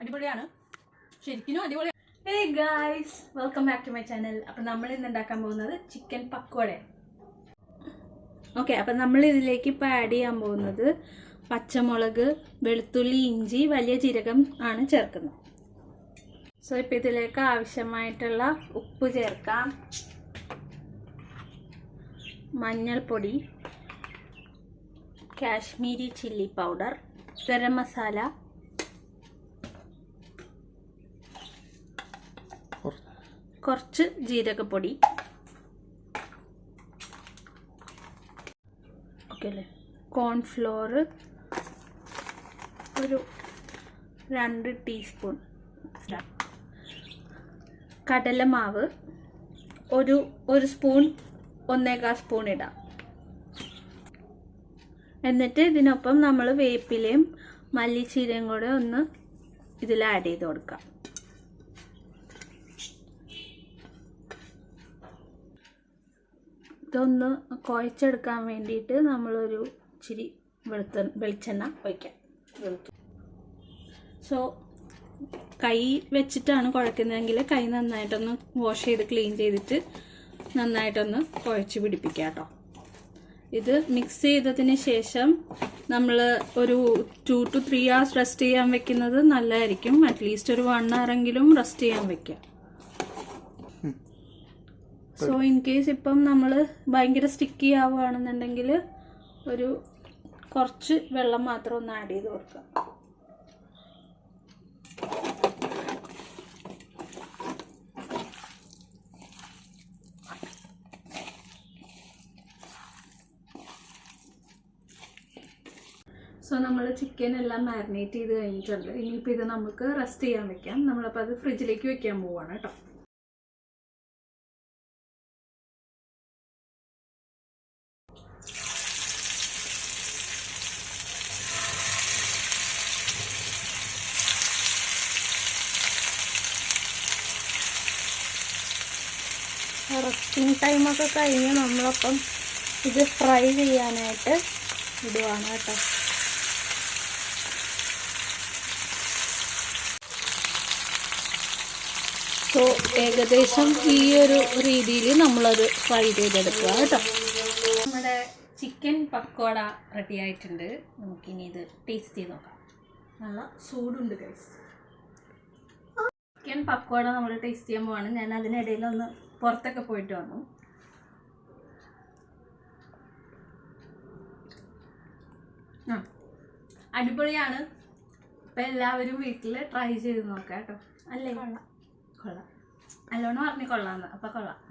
അടിപൊളിയാണ്. ശരിക്കും അടിപൊളി. Hey guys welcome back to my channel അപ്പം നമ്മൾ ഇന്ന് ഉണ്ടാക്കാൻ പോകുന്നത് ചിക്കൻ പക്കോട. ഓക്കെ അപ്പം നമ്മൾ ഇതിലേക്ക് ഇപ്പോൾ ആഡ് ചെയ്യാൻ പോകുന്നത് പച്ചമുളക് വെളുത്തുള്ളി ഇഞ്ചി വലിയ ജീരകം ആണ് ചേർക്കുന്നത്. സോ ഇപ്പം ഇതിലേക്ക് ആവശ്യമായിട്ടുള്ള ഉപ്പ് ചേർക്കാം. മഞ്ഞൾപ്പൊടി കാശ്മീരി ചില്ലി പൗഡർ ഗരം മസാല കുറച്ച് ജീരകപ്പൊടി. ഓക്കെ അല്ലേ? കോൺഫ്ലോർ ഒരു രണ്ട് ടീസ്പൂൺ കടലമാവ് ഒരു ഒരു സ്പൂൺ ഒന്നേകാൽ സ്പൂൺ ഇടാം. എന്നിട്ട് ഇതിനൊപ്പം നമ്മൾ വേപ്പിലയും മല്ലിച്ചീരയും കൂടെ ഒന്ന് ഇതിൽ ആഡ് ചെയ്ത് കൊടുക്കാം. ഇതൊന്ന് കുഴച്ചെടുക്കാൻ വേണ്ടിയിട്ട് നമ്മളൊരു ഇച്ചിരി വെളുത്ത വെളിച്ചെണ്ണ ഒഴിക്കാം. സോ കൈ വെച്ചിട്ടാണ് കുഴക്കുന്നതെങ്കിൽ കൈ നന്നായിട്ടൊന്ന് വാഷ് ചെയ്ത് ക്ലീൻ ചെയ്തിട്ട് നന്നായിട്ടൊന്ന് കുഴച്ച് പിടിപ്പിക്കാം കേട്ടോ. ഇത് മിക്സ് ചെയ്തതിന് ശേഷം നമ്മൾ ഒരു two two three hours rest ചെയ്യാൻ വെക്കുന്നത് നല്ലതായിരിക്കും. അറ്റ്ലീസ്റ്റ് ഒരു വൺ എങ്കിലും റെസ്റ്റ് ചെയ്യാൻ വെക്കാം. സോ ഇൻ കേസ് ഇപ്പം നമ്മൾ ഭയങ്കര സ്റ്റിക്കി ആവുകയാണെന്നുണ്ടെങ്കിൽ ഒരു കുറച്ച് വെള്ളം മാത്രം ഒന്ന് ആഡ് ചെയ്ത് കൊടുക്കാം സോ നമ്മൾ ചിക്കൻ എല്ലാം മാരിനേറ്റ് ചെയ്ത് കഴിഞ്ഞിട്ടുണ്ട്. ഇനിയിപ്പോൾ ഇത് നമുക്ക് റെസ്റ്റ് ചെയ്യാൻ വെക്കാം. നമ്മളപ്പോൾ അത് ഫ്രിഡ്ജിലേക്ക് വെക്കാൻ പോവാണ് കേട്ടോ. റെസ്റ്റിംഗ് ടൈമൊക്കെ കഴിഞ്ഞ് നമ്മളപ്പം ഇത് ഫ്രൈ ചെയ്യാനായിട്ട് ഇടുവാണ് കേട്ടോ. സോ ഏകദേശം ഈ ഒരു രീതിയിൽ നമ്മളത് ഫ്രൈ ചെയ്തെടുക്കുക കേട്ടോ. നമ്മുടെ ചിക്കൻ പക്കോട റെഡി ആയിട്ടുണ്ട്. നമുക്കിനി ഇത് ടേസ്റ്റ് ചെയ്ത് നോക്കാം. നല്ല ചൂടുണ്ട് ടേസ്റ്റ് ചിക്കൻ പക്കോട നമ്മൾ ടേസ്റ്റ് ചെയ്യാൻ പോവാണ്. ഞാൻ അതിനിടയിൽ ഒന്ന് പുറത്തൊക്കെ പോയിട്ട് വന്നു. ആ അടിപൊളിയാണ്. അപ്പം എല്ലാവരും വീട്ടിൽ ട്രൈ ചെയ്ത് നോക്കാം കേട്ടോ. അല്ലേ? കൊള്ളാം. നല്ലോണം പറഞ്ഞു കൊള്ളാം അപ്പം കൊള്ളാം.